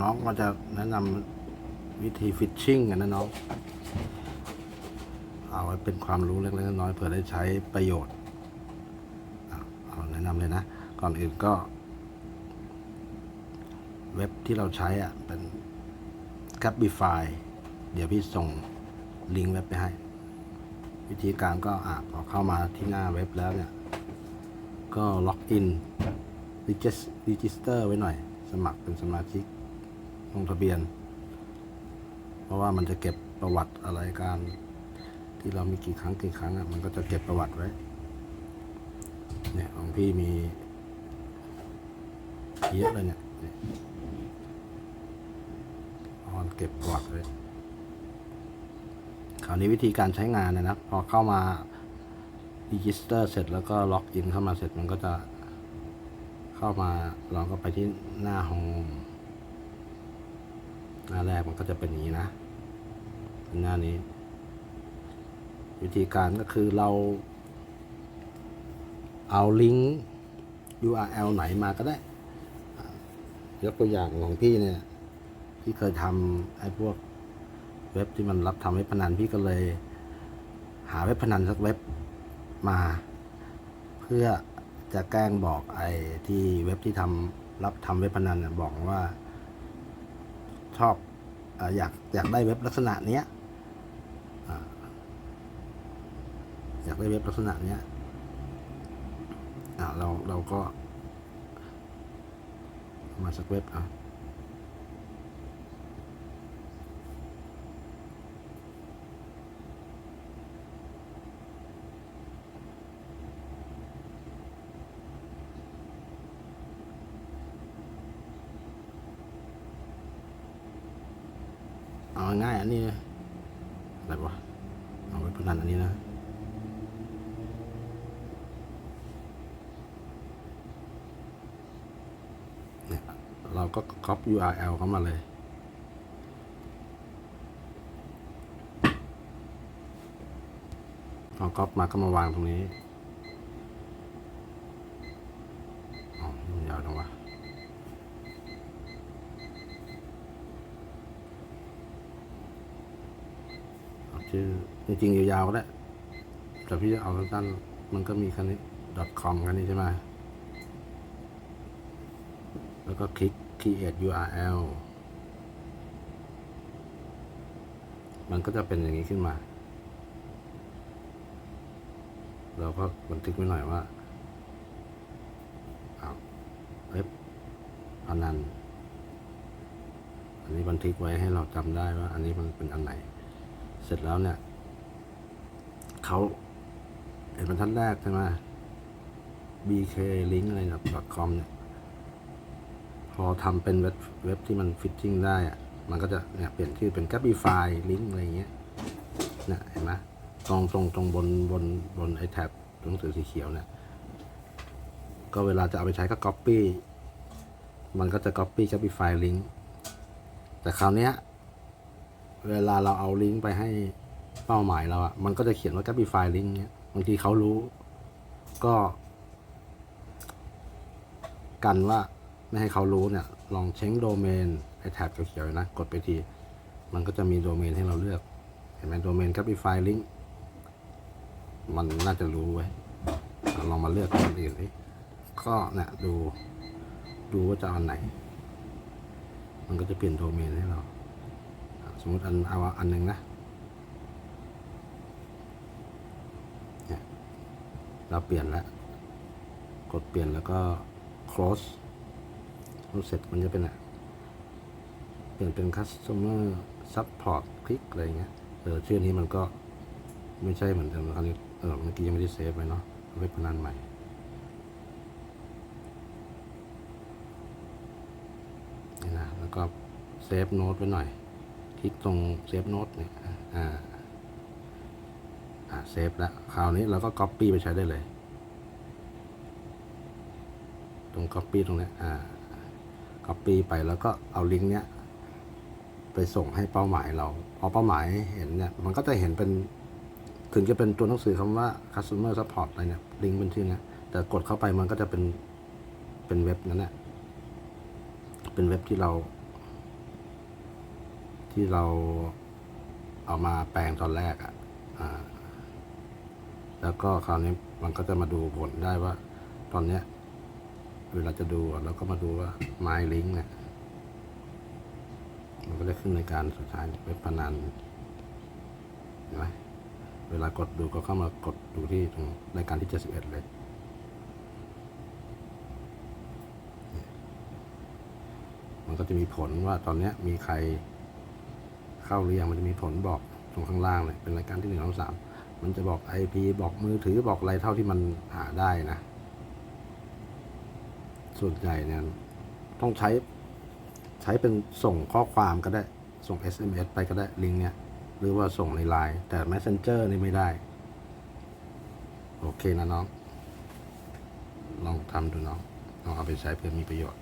น้องก็จะแนะนำวิธีฟิชชิ่งกันนะน้อง เอาไว้เป็นความรู้เล็กๆน้อยๆเผื่อได้ใช้ประโยชน์เอาแนะนำเลยนะ ก่อนอื่นก็ เว็บที่เราใช้อะ เป็น Cabify เดี๋ยวพี่ส่งลิงก์เว็บไปให้ วิธีการก็อะพอเข้ามาที่หน้าเว็บแล้วเนี่ย ก็ล็อกอินรีจิสเตอร์ไว้หน่อย สมัครเป็นสมาชิก ลงทะเบียน เพราะว่ามันจะเก็บประวัติอะไรการ ที่เรามีกี่ครั้งกี่ครั้งอะมันก็จะเก็บประวัติไว้ เนี่ยของพี่มีเยอะเลยเนี่ยออนเก็บประวัติไว้คราวนี้วิธีการใช้งานเนยนะพอเข้ามารีจิสเตอร์เสร็จแล้วก็ล็อกอินเข้ามาเสร็จมันก็จะเข้ามาเราก็ไปที่หน้าโฮม หน้าแรกมันก็จะเป็นอย่างนี้นะเป็นหน้านี้ วิธีการก็คือเรา เอาลิงก์ URL ไหนมาก็ได้ยกตัวอย่างของพี่เนี่ยพี่เคยทำไอ้พวกเว็บที่มันรับทำเว็บพนันพี่ก็เลย หาเว็บพนันสักเว็บมา เพื่อจะแกล้งบอกไอ้ที่เว็บที่ทำรับทำเว็บพนันน่ะบอกว่า ชอบออยากอยากได้เว็บลักษณะเนี้ยอยากได้เว็บลักษณะเนี้ยเราเราก็มาสักเว็บอะ เอาง่ายอันนี้นะอะไรวะเอาเว็บพนันอันนี้นะเนี่ยเราก็ copy URL เข้ามาเลย พอ copy มาก็มาวางตรงนี้ อ๋อมันยาวจังวะเอา ชื่อ จริงๆยาวๆก็ได้ แต่พี่จะเอาสั้นๆมันก็มีคันนี้ .com คันนี้ใช่ไหมแล้วก็คลิก create URL มันก็จะเป็นอย่างนี้ขึ้นมา เราก็บันทึกไว้หน่อยว่าเอาเว็บพนันอันนี้บันทึกไว้ให้เราจำได้ว่า อันนี้มันเป็นอันไหน ร็จแล้วเนี่ยเขาเห็นบรรทัดแรกใช่ไหม bk link อะไร .com เนี่ย พอทำเป็นเว็บเว็บที่มันฟิตติ้งได้อะมันก็จะเนี่ยเปลี่ยนชื่อเป็น Cabify ลิงก์อะไรเงี้ยเนี่ยเห็นไหมตรงตรงตรงบนบนบนไอ้แท็บหนังสือสีเขียวเนี่ย ก็เวลาจะเอาไปใช้ก็ Copy มันก็จะ Copy Cabify ลิงก์แต่คราวเนี้ย เวลาเราเอาลิงก์ไปให้เป้าหมายเราอะมันก็จะเขียนว่า Cabify ลิงก์เนี้ยบางทีเขารู้ ก็ กันว่าไม่ให้เขารู้เนี่ย ลองเช็คโดเมนไอแท็บเขียวๆนะ กดไปที มันก็จะมีโดเมนให้เราเลือก เห็นไหมโดเมน Cabify Link มันน่าจะรู้ไว้เราลองมาเลือกอันอื่นดิก็เนี่ยดู ดูว่าจะเอาอันไหน มันก็จะเปลี่ยนโดเมนให้เรา สมมติอันเอาอันหนึ่งนะเนี่ยเราเปลี่ยนแล้ว กดเปลี่ยนแล้วก็ close เสร็จมันจะเป็นอะเปลี่ยนเป็น customer support คลิกอะไรเงี้ยเออชื่อนี้มันก็ไม่ใช่เหมือนเดิมคราวนี้เออเมื่อกี้ยังไม่ได้เซฟไว้เนาะเอาไว้พนันใหม่นี่นะแล้วก็เซฟโน้ตไว้หน่อย ลิกตรงเซฟโน้ตเนี่ยอ่าอ่าเซฟแล้วคราวนี้เราก็ copy ไปใช้ได้เลย ตรง copy ตรงนี้อ่า copy ไปแล้วก็เอาลิงก์เนี้ยไปส่งให้เป้าหมายเรา พอเป้าหมายเห็นเนี่ย มันก็จะเห็นเป็น ถึงจะเป็นตัวหนังสือคำว่า customer support อะไรเนี่ย ลิงก์เป็นชื่อเนี้ยแต่กดเข้าไปมันก็จะเป็น เป็นเว็บนั้นแหละเป็นเว็บที่เรา ที่เราเอามาแปลงตอนแรกอะ่ะอ่าแล้วก็คราวนี้มันก็จะมาดูผลได้ว่า ตอนเนี้ย เวลาจะดูเราก็มาดูว่า My Link เนี่ยมันก็จะขึ้นในการสุดท้ายเว็บพนันเห็นไหมเวลากดดูก็เข้ามากดดูที่ตรงรายการที่ 71 เลย มันก็จะมีผลว่าตอนเนี้ยมีใคร เข้าหรือยังมันจะมีผลบอกตรงข้างล่างเลยเป็นรายการที่หนึ่งสองสามมันจะบอก IP บอกมือถือบอกอะไรเท่าที่มันหาได้นะ ส่วนใหญ่เนี่ยต้องใช้ใช้เป็นส่งข้อความก็ได้ส่ง SMS ไปก็ได้ลิงก์เนี่ยหรือว่าส่งในไลน์แต่ Messenger นี่ไม่ได้ โอเคนะน้อง ลองทำดูน้องลองเอาไปใช้เพื่อมีประโยชน์